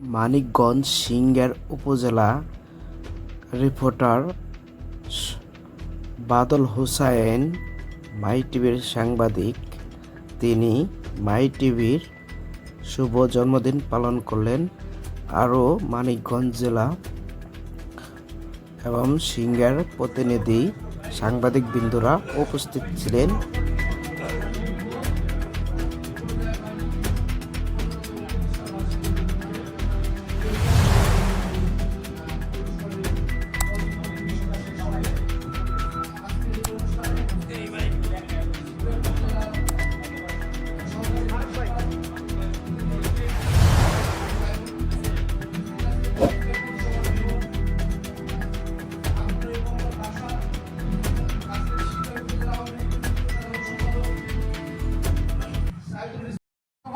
মানিকগঞ্জ সিংড়া উপজেলা রিপোর্টার বাদল হোসাইন, মাই টিভির সাংবাদিক। তিনি মাই টিভির শুভ জন্মদিন পালন করলেন আরও মানিকগঞ্জ জেলা এবং সিংড়ার প্রতিনিধি সাংবাদিক বিন্দুরা উপস্থিত ছিলেন।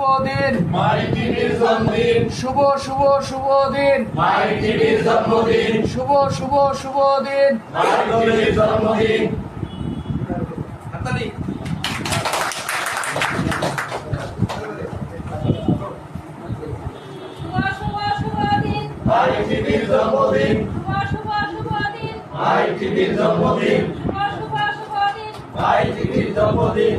শুভ দিন জন্মদিন শুভ শুভ শুভ দিন মাই টিভির জন্মদিন শুভ শুভ শুভ দিন মাই জন্মদিন শুভ শুভ শুভ দিন জন্মদিন শুভ শুভ শুভ দিন মাই টিভির জন্মদিন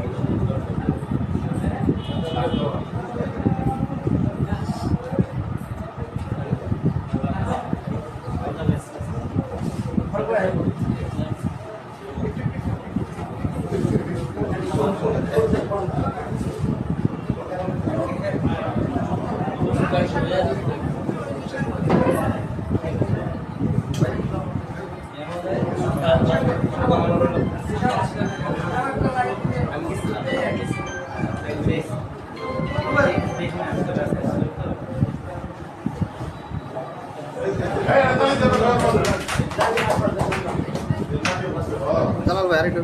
টিভির জন্মদিন জালাল ভাই আরেকটু